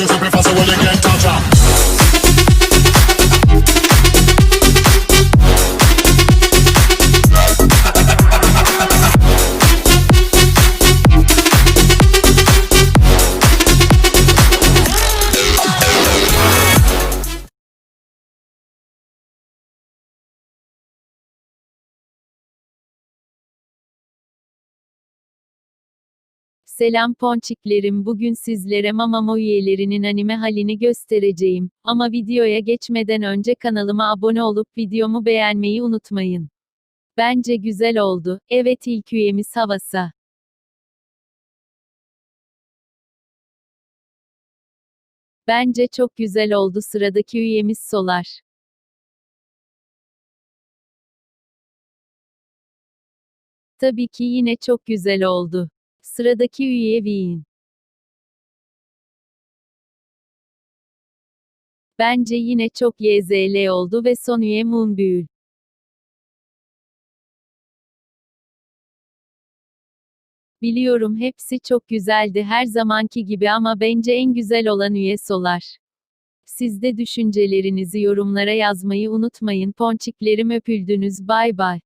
just a prefer so when you get touch up. Selam ponçiklerim bugün sizlere Mamamo üyelerinin anime halini göstereceğim. Ama videoya geçmeden önce kanalıma abone olup videomu beğenmeyi unutmayın. Bence güzel oldu. Evet ilk üyemiz Havasa. Bence çok güzel oldu sıradaki üyemiz Solar. Tabii ki yine çok güzel oldu. Sıradaki üye Vin. Bence yine çok YZL oldu ve son üye Moonbüyül. Biliyorum hepsi çok güzeldi her zamanki gibi ama bence en güzel olan üye Solar. Siz de düşüncelerinizi yorumlara yazmayı unutmayın. Ponçiklerim öpüldünüz. Bay bay.